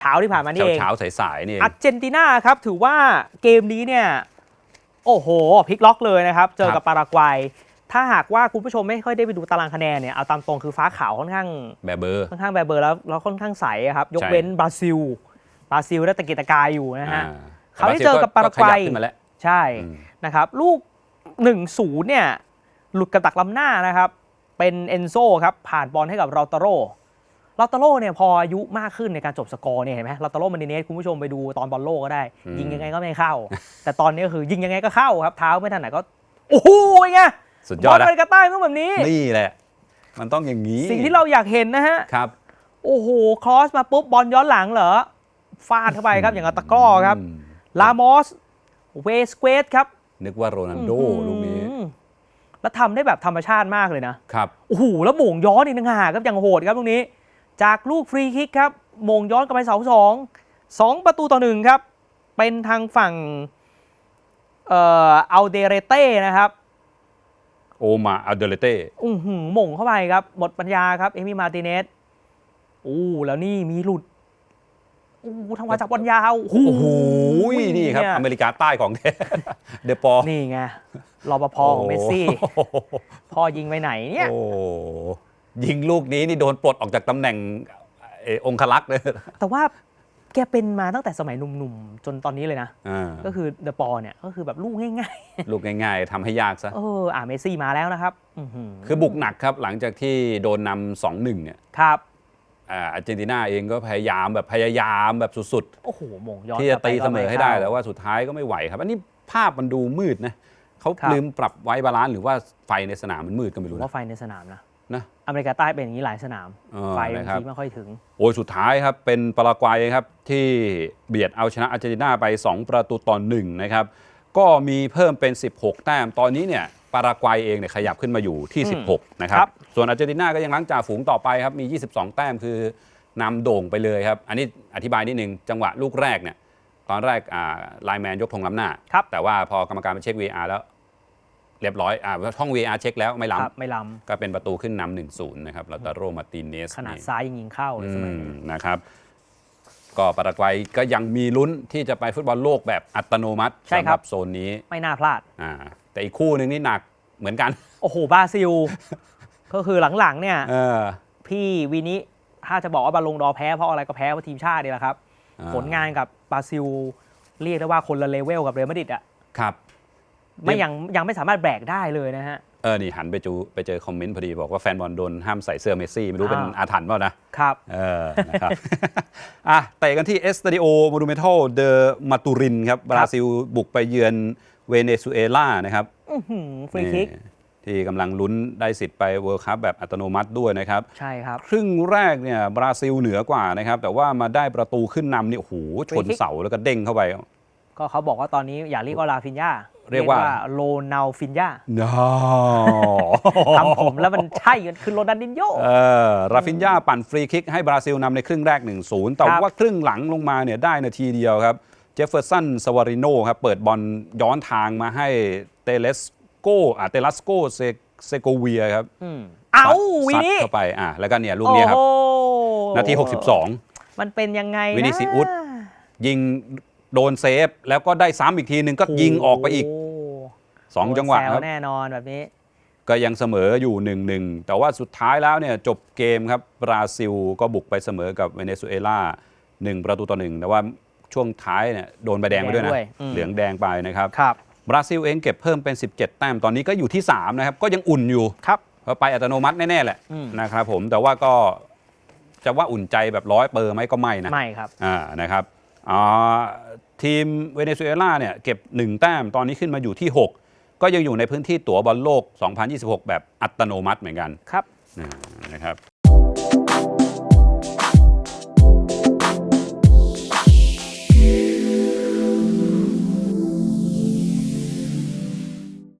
เช้าที่ผ่านมานี่เช้าเองเช้าๆสายๆนี่เองอาร์เจนตินาครับถือว่าเกมนี้เนี่ยโอ้โหพลิกล็อกเลยนะครับ เจอกับปารากวัย ถ้าหากว่าคุณผู้ชมไม่ค่อยได้ไปดูตารางคะแนนเนี่ยเอาตามตรงคือฟ้าขาวค่อนข้างแบบเบอร์ค่อนข้างแบบเบอร์แล้วแล้วค่อนข้างใสอะครับ ยกใช่เว้นบราซิลบราซิลได้ตะกิดตะกายอยู่นะฮะอ่เขาได้เจอกับปารากวัยขบขึ้นมาแล้วใช่อืมนะครับ ลูก1-0เนี่ยหลุดกระตักล้ำหน้านะครับ เป็นเอนโซครับผ่านบอลให้กับเราตาโร เราตาโรเนี่ยพออายุมากขึ้นในการจบสกอร์เนี่ยเห็นไหมเราตาโรมันเนสคุณผู้ชมไปดูตอนบอลโลกก็ได้อืมยิงยังไงก็ไม่เข้า แต่ตอนนี้ก็คือยิงยังไงก็เข้าครับเท้าไม่ทันไหนก็โอ้โหไงสุดบยออลดนะไปกระใต้ต้องแบบนี้นี่แหละ มันต้องอย่างนี้ สิ่งที่เราอยากเห็นนะฮะครับ โอ้โหครอสมาปุ๊บบอลย้อนหลังเหรอฟาดเข้าไปครับอย่างกับตะกร้อครับอืมลามอสเวสเกตครับนึกว่าโรนัลโดลูกนี้อื้อหือแล้วทำได้แบบธรรมชาติมากเลยนะครับโอ้โหแล้วโมงย้อนอีกต่างหากครับอย่างโหดครับตรงนี้ จากลูกฟรีคิกครับโมงย้อนกลับไปเสาสองสองประตูต่อหนึ่งครับ เป็นทางฝั่งเอ่อเอาเดเรเต้นะครับโอมาอัลเดเลเต้อือหือหม่งเข้าไปครับ หมดปัญญาครับเอมี่มาร์ติเนสอู้แล้วนี่มีหลุดอู้ทางมาจากบอลยาวโอ้โหนี่ครับเยอเมริกาใต้ของแท้เดปอนี่ไงรปภของเมสซี่ พ่อยิงไปไหนเนี่ยโอ้ ยิงลูกนี้นี่โดนปลดออกจากตำแหน่งเอ่อองคลักษ์เลย แต่ว่าแกเป็นมาตั้งแต่สมัยหนุ่มๆ จนตอนนี้เลยนะ อ่าก็คือเดอะปอเนี่ยก็คือแบบลูกง่ายลูกง่ายๆทำให้ยากซะ ๆ เอออ่าเมสซี่มาแล้วนะครับอื้อหืคือบุกหนักครับ หลังจากที่โดนนำสองหนึ่งเนี่ยครับ อ่าอาร์เจนตินาเองก็พยายามแบบพยายามแบบสุด โอ้โหโมงย้อนๆ ที่จะกลับไปตีเสมอให้ได้ก็ม่แต่เข้ว่าสุดท้ายก็ไม่ไหวครับ อันนี้ภาพมันดูมืดนะเขาครับ ลืมปรับไว้บาลานซ์หรือว่าไฟในสนามมันมืดก็ไม่ผมรู้ว่านะไฟในสนามนะ นะอเมริกาใต้เป็นอย่างนี้หลายสนามเออไฟบางนะครับทีไม่ค่อยถึง โอ้ยสุดท้ายครับ เป็นปารากวัยครับ ที่เบียดเอาชนะอาร์เจนตินาไป 2 ประตูต่อหนึ่งนะครับ ก็มีเพิ่มเป็น 16 แต้มตอนนี้เนี่ยปารากวัยเองเนี่ยขยับขึ้นมาอยู่ที่อืม16 นะครัครับบส่วนอาร์เจนตินาก็ยังล้างจ่าฝูงต่อไปครับ มี 22 แต้มคือนำโด่งไปเลยครับ อันนี้อธิบายนิดนึงจังหวะลูกแรกเนี่ยตอนแรกอ่าไลน์แมนยกธงล้ำหน้าครับแต่ว่าพอกรรมการไปเช็ค VR แล้ว เรียบร้อยอ่าช่อง VR เช็คแล้วไม่ล้ครับไม่ล้ำก็เป็นประตูขึ้นนำหนึ่งศูนย์นะครับลาตาโรมาตินเนสำขนาดนี่ซ้ายยังยิงเข้าเลยสมัยอืนี้มนะครับ ก็ปารากวัยก็ยังมีลุ้นที่จะไปฟุตบอลโลกแบบอัตโนมัติใช่สำคหรัรับบโซนนี้ไม่น่าพลาด อ่าแต่อีกคู่หนึ่งนี่หนักเหมือนกัน โอ้โหบราซิล ก็คือหลังๆเนี่ย เออ พี่วีนิถ้าจะบอกว่าบอลลงดอร์แพ้เพราะอะไรก็แพ้เพราะทีมชาตินี่แหละครับ อ่า ผลงานกับบราซิล เรียกได้ว่าคนละเลเวลกับเรอัลมาดริดอะครับ ไม่ยังยังไม่สามารถแบกได้เลยนะฮะเออนี่หันไปจูไปเจอคอมเมนต์พอดีบอกว่าแฟนบอลโดนห้ามใส่เสื้อเมสซี่ ไม่รู้เป็นอ่าอาถรรพ์เปล่านะครับเออนะครับอะเตะกันที่เอสตาดิโอโมนูเมนทัลเดอมาตูรินครับบราซิลบุกไปเยือนเวเนซุเอลานะครับอื้อหือฟรีคิกนี่ที่กำลังลุ้นได้สิทธิ์ไปเวิร์คคัพแบบอัตโนมัติด้วยนะครับ ใช่ครับ ครึ่งแรกเนี่ยบราซิลเหนือกว่านะครับ แต่ว่ามาได้ประตูขึ้นนำนี่โอ้โหชน Free kick เสาแล้วก็เด้งเข้าไป ก็เขาบอกว่าตอนนี้อย่าเรียกว่าลาฟินยา เรียกว่าโรนัลฟินยา no ทำผมแล้วมันใช่คือโรนัลดินโยเออราฟินยาปั่นฟรีคิกให้บราซิลนำในครึ่งแรก 1-0 แต่ครับว่าครึ่งหลังลงมาเนี่ยได้นาทีเดียวครับ เจฟเฟอร์สันสวาริโนครับเปิดบอลย้อนทางมาให้เตเลสโกอะเตลัสโกเซเซโกเวียครับอืมเอาซัดวีซัดนี้เข้าไปอะแล้วก็เนี่ยลูกนี้ครับโอ้โหนาที 62 มันเป็นยังไงนะวินิซิอุสยิงโดนเซฟ แล้วก็ได้ซ้ำอีกทีหนึ่งก็ยิงออกไปอีก โ2จังหวะโดนแซครับแน่นอนแบบนี้ ก็ยังเสมออยู่1-1แต่ว่าสุดท้ายแล้วเนี่ยจบเกมครับบราซิลก็บุกไปเสมอกับเวเนซุเอลา1ประตูต่อ1แต่ว่าช่วงท้ายเนี่ยโดนใบแดงไปด้วยนะ แดงด้วยอืม เหลืองแดงไปนะครับครับบราซิลเองเก็บเพิ่มเป็น 17 แต้มตอนนี้ก็อยู่ที่ 3 นะครับ ก็ยังอุ่นอยู่ครับ เพราะไปอัตโนมัติแน่ ๆ แหละอืม นะครับผมแต่ว่าก็จะว่าอุ่นใจแบบร้อยเปอร์ไหมก็ไม่นะ ไม่ครับ อ่านะครับอ่าทีมเวเนซุเอลาเนี่ยเก็บ 1 แต้มตอนนี้ขึ้นมาอยู่ที่ 6 ก็ยังอยู่ในพื้นที่ตั๋วบอลโลก 2026 แบบอัตโนมัติเหมือนกันครับอ่านะครับ